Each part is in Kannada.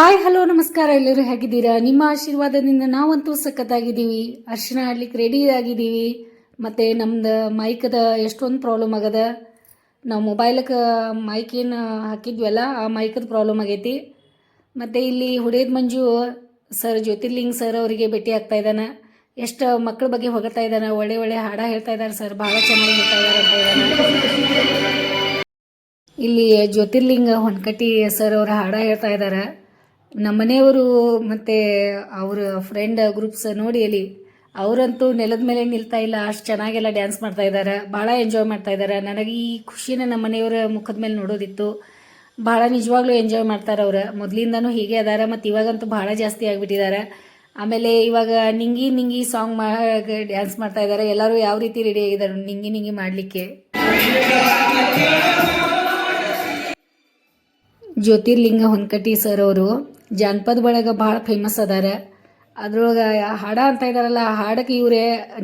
ಹಾಯ್, ಹಲೋ, ನಮಸ್ಕಾರ ಎಲ್ಲರೂ ಹೇಗಿದ್ದೀರಾ? ನಿಮ್ಮ ಆಶೀರ್ವಾದದಿಂದ ನಾವಂತೂ ಸಖತ್ತಾಗಿದ್ದೀವಿ. ಅರ್ಶಿನ ಆಡ್ಲಿಕ್ಕೆ ರೆಡಿ ಆಗಿದ್ದೀವಿ. ಮತ್ತು ನಮ್ದು ಮೈಕದ ಎಷ್ಟೊಂದು ಪ್ರಾಬ್ಲಮ್ ಆಗದ. ನಾವು ಮೊಬೈಲಕ್ಕೆ ಮೈಕ್ ಏನು ಹಾಕಿದ್ವಲ್ಲ, ಆ ಮೈಕದ ಪ್ರಾಬ್ಲಮ್ ಆಗೈತಿ. ಮತ್ತು ಇಲ್ಲಿ ಹುಡೇದ್ ಮಂಜು ಸರ್ ಜ್ಯೋತಿರ್ಲಿಂಗ್ ಸರ್ ಅವರಿಗೆ ಭೇಟಿ ಆಗ್ತಾ ಇದ್ದಾನೆ. ಎಷ್ಟು ಮಕ್ಕಳ ಬಗ್ಗೆ ಹೊಗಳ್ತಾ ಇದ್ದಾನೆ, ಒಳ್ಳೆ ಒಳ್ಳೆ ಹಾಡ ಹೇಳ್ತಾ ಇದ್ದಾರೆ ಸರ್ ಭಾಳ ಚೆನ್ನಾಗಿ ಹೇಳ್ತಾ ಇದ್ದಾರೆ ಅಂತ ಇದ್ದಾನೆ. ಇಲ್ಲಿ ಜ್ಯೋತಿರ್ಲಿಂಗ ಹೊನ್ಕಟ್ಟಿ ಸರ್ ಅವರು ಹಾಡ ಹೇಳ್ತಾ ಇದ್ದಾರೆ. ನಮ್ಮ ಮನೆಯವರು ಮತ್ತು ಅವರ ಫ್ರೆಂಡ್ ಗ್ರೂಪ್ಸ್ ನೋಡಿ ಅಲ್ಲಿ ಅವರಂತೂ ನೆಲದ ಮೇಲೆ ನಿಲ್ತಾ ಇಲ್ಲ, ಅಷ್ಟು ಚೆನ್ನಾಗೆಲ್ಲ ಡ್ಯಾನ್ಸ್ ಮಾಡ್ತಾ ಇದ್ದಾರೆ ಭಾಳ ಎಂಜಾಯ್ ಮಾಡ್ತಾ ಇದ್ದಾರೆ ನನಗೆ ಈ ಖುಷಿನ ನಮ್ಮ ಮನೆಯವರ ಮುಖದ ಮೇಲೆ ನೋಡೋದಿತ್ತು. ಭಾಳ ನಿಜವಾಗ್ಲೂ ಎಂಜಾಯ್ ಮಾಡ್ತಾರೆ ಅವ್ರು. ಮೊದಲಿಂದನೂ ಹೀಗೆ ಅದಾರ, ಮತ್ತು ಇವಾಗಂತೂ ಭಾಳ ಜಾಸ್ತಿ ಆಗಿಬಿಟ್ಟಿದ್ದಾರೆ ಆಮೇಲೆ ಇವಾಗ ನಿಂಗಿ ನಿಂಗಿ ಸಾಂಗ್ ಮಾ ಡ್ಯಾನ್ಸ್ ಮಾಡ್ತಾ ಇದ್ದಾರೆ ಎಲ್ಲರೂ ಯಾವ ರೀತಿ ರೆಡಿ ಆಗಿದ್ದಾರೆ ನಿಂಗಿ ನಿಂಗಿ ಮಾಡಲಿಕ್ಕೆ. ಜ್ಯೋತಿರ್ಲಿಂಗ ಹೊನ್ಕಟ್ಟಿ ಸರ್ ಅವರು. ಜಾನಪದ ಒಳಗೆ ಭಾಳ ಫೇಮಸ್ ಅದಾರ. ಅದ್ರೊಳಗೆ ಹಾಡ ಅಂತ ಇದಾರಲ್ಲ, ಆ ಹಾಡಕ್ಕೆ ಇವರೇ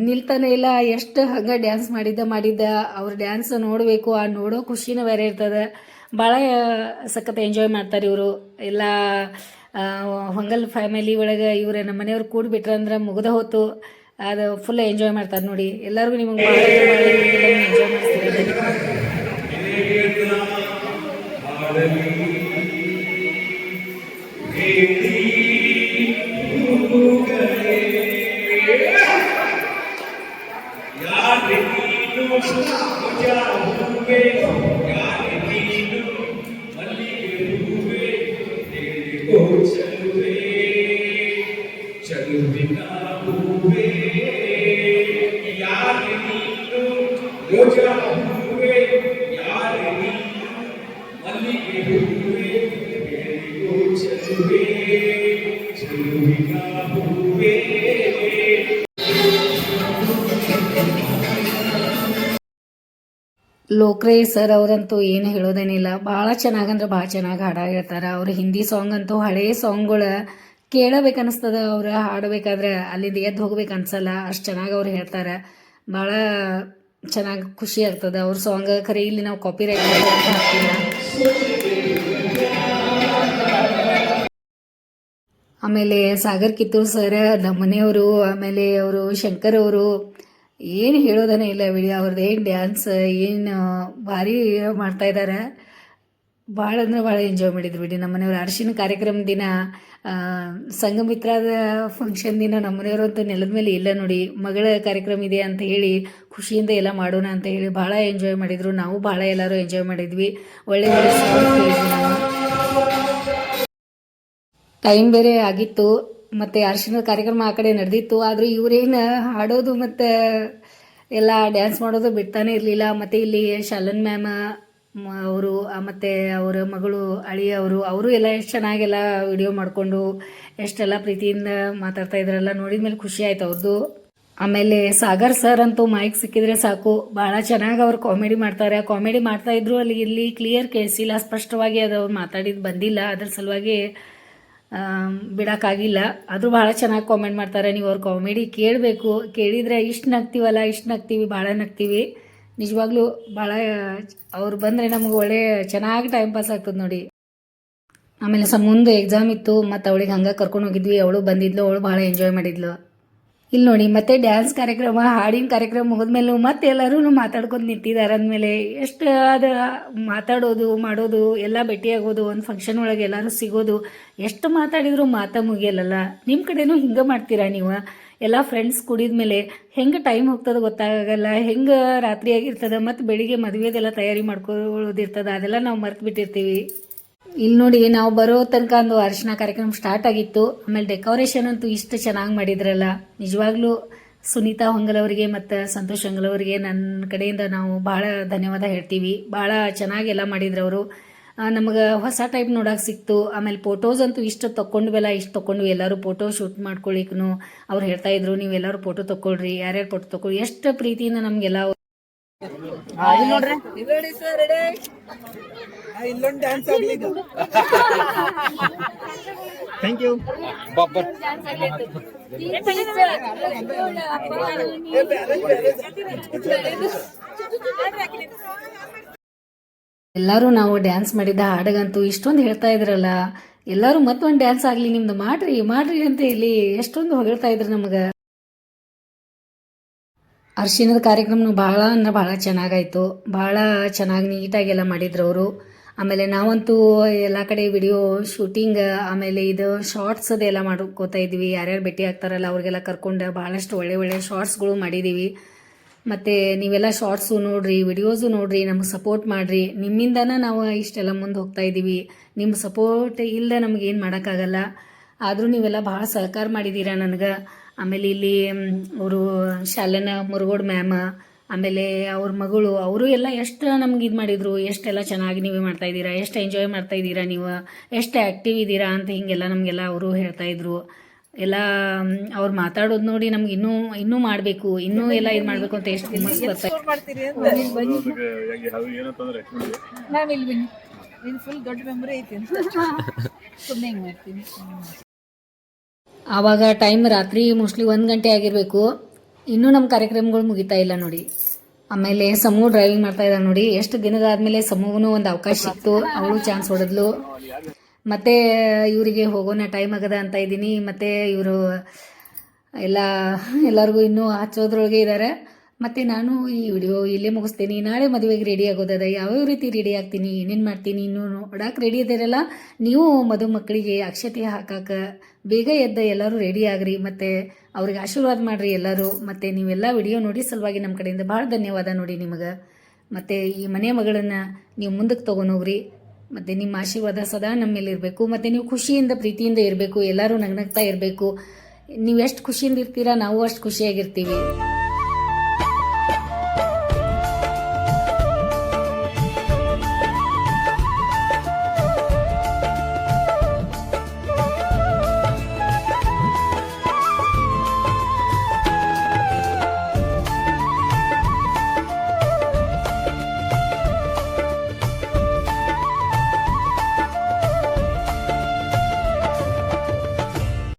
ನಿಲ್ತಾನೆ ಇಲ್ಲ, ಎಷ್ಟು ಹಂಗೆ ಡ್ಯಾನ್ಸ್ ಮಾಡಿದ್ದ ಮಾಡಿದ್ದ, ಅವ್ರ ಡ್ಯಾನ್ಸ್ ನೋಡಬೇಕು, ಆ ನೋಡೋ ಖುಷಿನ ಬೇರೆ ಇರ್ತದೆ. ಭಾಳ ಸಖತ್ ಎಂಜಾಯ್ ಮಾಡ್ತಾರೆ ಇವರು. ಎಲ್ಲ ಹೊಂಗಲ್ ಫ್ಯಾಮಿಲಿ ಒಳಗೆ ಇವ್ರೆ ನಮ್ಮ ಮನೆಯವ್ರು ಕೂಡಿಬಿಟ್ರೆ ಅಂದ್ರೆ ಮುಗಿದ ಹೊತ್ತು ಅದು ಫುಲ್ ಎಂಜಾಯ್ ಮಾಡ್ತಾರೆ ನೋಡಿ. ಎಲ್ಲರಿಗೂ ನಿಮಗೆ ಲೋಕ್ರೇ ಸರ್ ಅವರಂತೂ ಏನು ಹೇಳೋದೇನಿಲ್ಲ. ಭಾಳ ಚೆನ್ನಾಗಂದ್ರೆ ಭಾಳ ಚೆನ್ನಾಗಿ ಹಾಡ ಹೇಳ್ತಾರೆ ಅವ್ರ ಹಿಂದಿ ಸಾಂಗ್ ಅಂತೂ ಹಳೇ ಸಾಂಗ್ಗಳು ಕೇಳಬೇಕನ್ನಿಸ್ತದ ಅವ್ರು ಹಾಡಬೇಕಾದ್ರೆ ಅಲ್ಲಿಂದ ಎದ್ದು ಹೋಗ್ಬೇಕು ಅನ್ಸಲ್ಲ. ಅಷ್ಟು ಚೆನ್ನಾಗಿ ಅವ್ರು ಹೇಳ್ತಾರೆ. ಭಾಳ ಚೆನ್ನಾಗಿ ಖುಷಿ ಆಗ್ತದೆ. ಅವ್ರ ಸಾಂಗ್ ಖರೆ ಇಲ್ಲಿ ನಾವು ಕಾಪಿ ರೈಟ್ ಅಂತ ಆಮೇಲೆ ಸಾಗರ್ ಕಿತ್ತೂರ್ ಸರ್, ನಮ್ಮ ಮನೆಯವರು, ಆಮೇಲೆ ಅವರು ಶಂಕರ್ ಅವರು, ಏನು ಹೇಳೋದನೇ ಇಲ್ಲ ಬಿಡಿ ಅವ್ರದ್ದು ಏನು ಡ್ಯಾನ್ಸ್ ಏನು ಭಾರಿ ಮಾಡ್ತಾ ಇದ್ದಾರೆ ಭಾಳ ಅಂದ್ರೆ ಭಾಳ ಎಂಜಾಯ್ ಮಾಡಿದ್ರು ಬಿಡಿ. ನಮ್ಮ ಮನೆಯವ್ರ ಅರ್ಶಿನ ಕಾರ್ಯಕ್ರಮ ದಿನ ಸಂಘಮಿತ್ರದ ಫಂಕ್ಷನ್ ದಿನ ನಮ್ಮ ಅಂತ ನೆಲದ ಮೇಲೆ ಇಲ್ಲ ನೋಡಿ. ಮಗಳ ಕಾರ್ಯಕ್ರಮ ಇದೆ ಅಂತ ಹೇಳಿ, ಖುಷಿಯಿಂದ ಎಲ್ಲ ಮಾಡೋಣ ಅಂತ ಹೇಳಿ ಭಾಳ ಎಂಜಾಯ್ ಮಾಡಿದ್ರು. ನಾವು ಭಾಳ ಎಲ್ಲರೂ ಎಂಜಾಯ್ ಮಾಡಿದ್ವಿ. ಒಳ್ಳೆ ಒಳ್ಳೆ ಟೈಮ್ ಬೇರೆ ಆಗಿತ್ತು, ಮತ್ತು ಅರ್ಶಿನ ಕಾರ್ಯಕ್ರಮ ಆ ಕಡೆ ನಡೆದಿತ್ತು, ಆದರೂ ಇವರೇನು ಹಾಡೋದು ಮತ್ತು ಎಲ್ಲ ಡ್ಯಾನ್ಸ್ ಮಾಡೋದು ಬಿಡ್ತಾನೆ ಇರಲಿಲ್ಲ. ಮತ್ತು ಇಲ್ಲಿ ಶಾಲನ್ ಮ್ಯಾಮ್ ಅವರು ಮತ್ತು ಅವರ ಮಗಳು ಅಳಿ ಅವರು ಅವರು ಎಲ್ಲ ಎಷ್ಟು ಚೆನ್ನಾಗೆಲ್ಲ ವಿಡಿಯೋ ಮಾಡಿಕೊಂಡು ಎಷ್ಟೆಲ್ಲ ಪ್ರೀತಿಯಿಂದ ಮಾತಾಡ್ತಾ ಇದ್ರಲ್ಲ ನೋಡಿದ ಮೇಲೆ ಖುಷಿ ಆಯ್ತು ಅವ್ರದ್ದು ಆಮೇಲೆ ಸಾಗರ್ ಸರ್ ಅಂತೂ ಮೈಕ್ ಸಿಕ್ಕಿದ್ರೆ ಸಾಕು. ಭಾಳ ಚೆನ್ನಾಗಿ ಅವ್ರು ಕಾಮಿಡಿ ಮಾಡ್ತಾರೆ. ಕಾಮಿಡಿ ಮಾಡ್ತಾ ಇದ್ರು ಅಲ್ಲಿ ಇಲ್ಲಿ ಕ್ಲಿಯರ್ ಕೇಳಿಸಿಲ್ಲ ಸ್ಪಷ್ಟವಾಗಿ ಅದು ಅವ್ರು ಮಾತಾಡಿದ್ದು ಬಂದಿಲ್ಲ. ಅದ್ರ ಸಲುವಾಗಿ ಬಿಡೋಕ್ಕಾಗಿಲ್ಲ. ಅದು ಭಾಳ ಚೆನ್ನಾಗಿ ಕಾಮೆಂಟ್ ಮಾಡ್ತಾರೆ. ನೀವು ಅವ್ರ ಕಾಮಿಡಿ ಕೇಳಬೇಕು. ಕೇಳಿದರೆ ಇಷ್ಟು ನಗ್ತೀವಲ್ಲ, ಇಷ್ಟು ನಗ್ತೀವಿ ಭಾಳ ನಗ್ತೀವಿ. ನಿಜವಾಗ್ಲೂ ಭಾಳ ಅವ್ರು ಬಂದರೆ ನಮಗೆ ಒಳ್ಳೆ ಚೆನ್ನಾಗಿ ಟೈಮ್ ಪಾಸ್ ಆಗ್ತದೆ ನೋಡಿ. ಆಮೇಲೆ ಸ ಮುಂದೆ ಎಕ್ಸಾಮ್ ಇತ್ತು, ಮತ್ತು ಅವಳಿಗೆ ಹಂಗೆ ಕರ್ಕೊಂಡು ಹೋಗಿದ್ವಿ. ಅವಳು ಬಂದಿದ್ಲು, ಅವಳು ಭಾಳ ಎಂಜಾಯ್ ಮಾಡಿದ್ಲು. ಇಲ್ಲಿ ನೋಡಿ, ಮತ್ತೆ ಡ್ಯಾನ್ಸ್ ಕಾರ್ಯಕ್ರಮ, ಹಾಡಿನ ಕಾರ್ಯಕ್ರಮ ಮುಗಿದ್ಮೇಲೂ ಮತ್ತೆ ಎಲ್ಲರೂ ಮಾತಾಡ್ಕೊಂಡು ನಿಂತಿದ್ದಾರೆ ಅಂದಮೇಲೆ ಎಷ್ಟು ಅದು ಮಾತಾಡೋದು, ಮಾಡೋದು, ಎಲ್ಲ ಭೇಟಿಯಾಗೋದು, ಒಂದು ಫಂಕ್ಷನ್ ಒಳಗೆ ಎಲ್ಲರೂ ಸಿಗೋದು, ಎಷ್ಟು ಮಾತಾಡಿದ್ರು ಮಾತಾ ಮುಗಿಯಲ್ಲ ನಿಮ್ಮ ಕಡೆನೂ ಹಿಂಗೆ ಮಾಡ್ತೀರಾ ನೀವು? ಎಲ್ಲ ಫ್ರೆಂಡ್ಸ್ ಕುಡಿದ್ಮೇಲೆ ಹೆಂಗೆ ಟೈಮ್ ಹೋಗ್ತದೆ ಗೊತ್ತಾಗಲ್ಲ, ಹೆಂಗೆ ರಾತ್ರಿ ಆಗಿರ್ತದೆ ಮತ್ತು ಬೆಳಿಗ್ಗೆ ಮದುವೆದೆಲ್ಲ ತಯಾರಿ ಮಾಡ್ಕೊಳ್ಳೋದಿರ್ತದೆ ಅದೆಲ್ಲ ನಾವು ಮರ್ತು ಬಿಟ್ಟಿರ್ತೀವಿ ಇಲ್ಲಿ ನೋಡಿ, ನಾವು ಬರೋ ತನಕ ಒಂದು ಅರಿಶಿನ ಕಾರ್ಯಕ್ರಮ ಸ್ಟಾರ್ಟ್ ಆಗಿತ್ತು. ಆಮೇಲೆ ಡೆಕೋರೇಷನ್ ಅಂತೂ ಇಷ್ಟು ಚೆನ್ನಾಗಿ ಮಾಡಿದ್ರಲ್ಲ. ನಿಜವಾಗ್ಲೂ ಸುನೀತಾ ಹೊಂಗಲ್ ಅವರಿಗೆ ಮತ್ತು ಸಂತೋಷ್ ಹೊಂಗಲ್ ಅವರಿಗೆ ನನ್ನ ಕಡೆಯಿಂದ ನಾವು ಭಾಳ ಧನ್ಯವಾದ ಹೇಳ್ತೀವಿ. ಭಾಳ ಚೆನ್ನಾಗಿ ಎಲ್ಲ ಮಾಡಿದ್ರು ಅವರು. ನಮಗೆ ಹೊಸ ಟೈಪ್ ನೋಡಕ್ಕೆ ಸಿಕ್ತು. ಆಮೇಲೆ ಫೋಟೋಸ್ ಅಂತೂ ಇಷ್ಟು ತೊಗೊಂಡ್ವೆಲ್ಲ ಇಷ್ಟು ತೊಗೊಂಡ್ವಿ ಎಲ್ಲರೂ ಫೋಟೋ ಶೂಟ್ ಮಾಡ್ಕೊಳಿಕ್ನು. ಅವ್ರು ಹೇಳ್ತಾ ಇದ್ರು ನೀವು ಎಲ್ಲರೂ ಫೋಟೋ ತೊಗೊಳ್ರಿ ಯಾರ್ಯಾರು ಫೋಟೋ ತೊಗೊಳ್ರಿ ಎಷ್ಟು ಪ್ರೀತಿಯಿಂದ ನಮಗೆಲ್ಲ ಇಲ್ಲೊಂದು ಡ್ಯಾನ್ಸ್ ಆಗ್ಲಿ ಥ್ಯಾಂಕ್ ಯು ಎಲ್ಲರೂ ನಾವು ಡ್ಯಾನ್ಸ್ ಮಾಡಿದ್ದ ಹಾಡಗಂತೂ ಇಷ್ಟೊಂದು ಹೇಳ್ತಾ ಇದ್ರಲ್ಲ. ಎಲ್ಲರೂ ಮತ್ತೊಂದು ಡ್ಯಾನ್ಸ್ ಆಗಲಿ ನಿಮ್ದು ಮಾಡ್ರಿ ಮಾಡ್ರಿ ಅಂತ ಇಲ್ಲಿ ಎಷ್ಟೊಂದು ಹೊಗಳ್ತಾ ಇದ್ರು ನಮಗೆ. ಅರ್ಶಿಣದ ಕಾರ್ಯಕ್ರಮ ಭಾಳ ಅಂದ್ರೆ ಭಾಳ ಚೆನ್ನಾಗಾಯಿತು. ಭಾಳ ಚೆನ್ನಾಗಿ ನೀಟಾಗೆಲ್ಲ ಮಾಡಿದ್ರು ಅವರು. ಆಮೇಲೆ ನಾವಂತೂ ಎಲ್ಲ ಕಡೆ ವಿಡಿಯೋ ಶೂಟಿಂಗ್, ಆಮೇಲೆ ಇದು ಶಾರ್ಟ್ಸ್ ಅದೆಲ್ಲ ಮಾಡ್ಕೋತಾ ಇದ್ವಿ. ಯಾರ್ಯಾರು ಭೇಟಿ ಆಗ್ತಾರಲ್ಲ ಅವ್ರಿಗೆಲ್ಲ ಕರ್ಕೊಂಡು ಭಾಳಷ್ಟು ಒಳ್ಳೆ ಒಳ್ಳೆ ಶಾರ್ಟ್ಸ್ಗಳು ಮಾಡಿದ್ದೀವಿ ಮತ್ತು ನೀವೆಲ್ಲ ಶಾರ್ಟ್ಸು ನೋಡಿರಿ, ವಿಡಿಯೋಸು ನೋಡಿರಿ, ನಮಗೆ ಸಪೋರ್ಟ್ ಮಾಡಿರಿ. ನಿಮ್ಮಿಂದನೇ ನಾವು ಇಷ್ಟೆಲ್ಲ ಮುಂದೆ ಹೋಗ್ತಾ ಇದ್ದೀವಿ. ನಿಮ್ಮ ಸಪೋರ್ಟ್ ಇಲ್ಲದೆ ನಮಗೇನು ಮಾಡೋಕ್ಕಾಗಲ್ಲ. ಆದರೂ ನೀವೆಲ್ಲ ಭಾಳ ಸಹಕಾರ ಮಾಡಿದ್ದೀರಾ ನನಗೆ. ಆಮೇಲೆ ಇಲ್ಲಿ ಅವರು ಶಾಲೆನ ಮುರುಗೋಡ್ ಮ್ಯಾಮ್ ಆಮೇಲೆ ಅವ್ರ ಮಗಳು ಅವರು ಎಲ್ಲ ಎಷ್ಟು ನಮ್ಗೆ ಇದು ಮಾಡಿದ್ರು ಎಷ್ಟೆಲ್ಲ ಚೆನ್ನಾಗಿ ನೀವು ಮಾಡ್ತಾ ಇದ್ದೀರಾ ಎಷ್ಟು ಎಂಜಾಯ್ ಮಾಡ್ತಾ ಇದ್ದೀರಾ ನೀವು ಎಷ್ಟು ಆ್ಯಕ್ಟಿವ್ ಇದ್ದೀರಾ ಅಂತ ಹೀಗೆಲ್ಲ ನಮಗೆಲ್ಲ ಅವರು ಹೇಳ್ತಾ ಇದ್ರು. ಎಲ್ಲ ಅವ್ರು ಮಾತಾಡೋದು ನೋಡಿ ನಮ್ಗೆ ಇನ್ನೂ ಇನ್ನೂ ಮಾಡಬೇಕು ಇನ್ನೂ ಎಲ್ಲ ಇದು ಮಾಡಬೇಕು ಅಂತ ಎಷ್ಟು ಹುಮ್ಮಸ್ ಬರ್ತಾ ಫುಲ್ ದೊಡ್ಡ ಮೆಮೊರಿ ಐತಿ ಸುಮ್ಮನೆ ಹಿಂಗೆ ಮಾಡ್ತೀನಿ. ಆವಾಗ ಟೈಮ್ ರಾತ್ರಿ ಮೋಸ್ಟ್ಲಿ ಒಂದು ಗಂಟೆ ಆಗಿರಬೇಕು. ಇನ್ನೂ ನಮ್ಮ ಕಾರ್ಯಕ್ರಮಗಳು ಮುಗಿತಾ ಇಲ್ಲ ನೋಡಿ. ಆಮೇಲೆ ಸಮೂಹ ಡ್ರೈವಿಂಗ್ ಮಾಡ್ತಾ ಇದ್ದಾರೆ ನೋಡಿ. ಎಷ್ಟು ದಿನದಾದ್ಮೇಲೆ ಸಮೂಹನೂ ಒಂದು ಅವಕಾಶ ಸಿಕ್ತು. ಅವಳು ಚಾನ್ಸ್ ಹೊಡೆದ್ಲು. ಮತ್ತೆ ಇವರಿಗೆ ಹೋಗೋಣ ಟೈಮ್ ಆಗದ ಅಂತ ಇದ್ದೀನಿ. ಮತ್ತೆ ಇವರು ಎಲ್ಲ ಎಲ್ಲರಿಗೂ ಇನ್ನೂ ಹಚ್ಚೋದ್ರೊಳಗೆ ಇದ್ದಾರೆ ಮತ್ತೆ ನಾನು ಈ ವಿಡಿಯೋ ಇಲ್ಲೇ ಮುಗಿಸ್ತೀನಿ. ನಾಳೆ ಮದುವೆಗೆ ರೆಡಿ ಆಗೋದದ? ಯಾವ್ಯಾವ ರೀತಿ ರೆಡಿ ಆಗ್ತೀನಿ? ಏನೇನು ಮಾಡ್ತೀನಿ? ಇನ್ನೂ ನೋಡಕ್ಕೆ ರೆಡಿ ಇದ್ದೀರಲ್ಲ? ನೀವು ಮದುಮಕ್ಕಳಿಗೆ ಅಕ್ಷತೆ ಹಾಕಕ್ಕೆ ಬೇಗ ಎದ್ದ ಎಲ್ಲರೂ ರೆಡಿ ಆಗ್ರಿ. ಮತ್ತು ಅವ್ರಿಗೆ ಆಶೀರ್ವಾದ ಮಾಡಿರಿ ಎಲ್ಲರೂ. ಮತ್ತು ನೀವೆಲ್ಲ ವಿಡಿಯೋ ನೋಡಿ ಸಲುವಾಗಿ ನಮ್ಮ ಕಡೆಯಿಂದ ಭಾಳ ಧನ್ಯವಾದ ನೋಡಿ ನಿಮಗೆ. ಮತ್ತು ಈ ಮನೆ ಮಗಳನ್ನು ನೀವು ಮುಂದಕ್ಕೆ ತೊಗೊಂಡೋಗ್ರಿ ಮತ್ತು ನಿಮ್ಮ ಆಶೀರ್ವಾದ ಸದಾ ನಮ್ಮ ಮೇಲೆ ಇರಬೇಕು. ಮತ್ತು ನೀವು ಖುಷಿಯಿಂದ, ಪ್ರೀತಿಯಿಂದ ಇರಬೇಕು. ಎಲ್ಲರೂ ನಗ್ನಗ್ತಾ ಇರಬೇಕು. ನೀವು ಎಷ್ಟು ಖುಷಿಯಿಂದ ಇರ್ತೀರಾ? ನಾವು ಅಷ್ಟು ಖುಷಿಯಾಗಿರ್ತೀವಿ.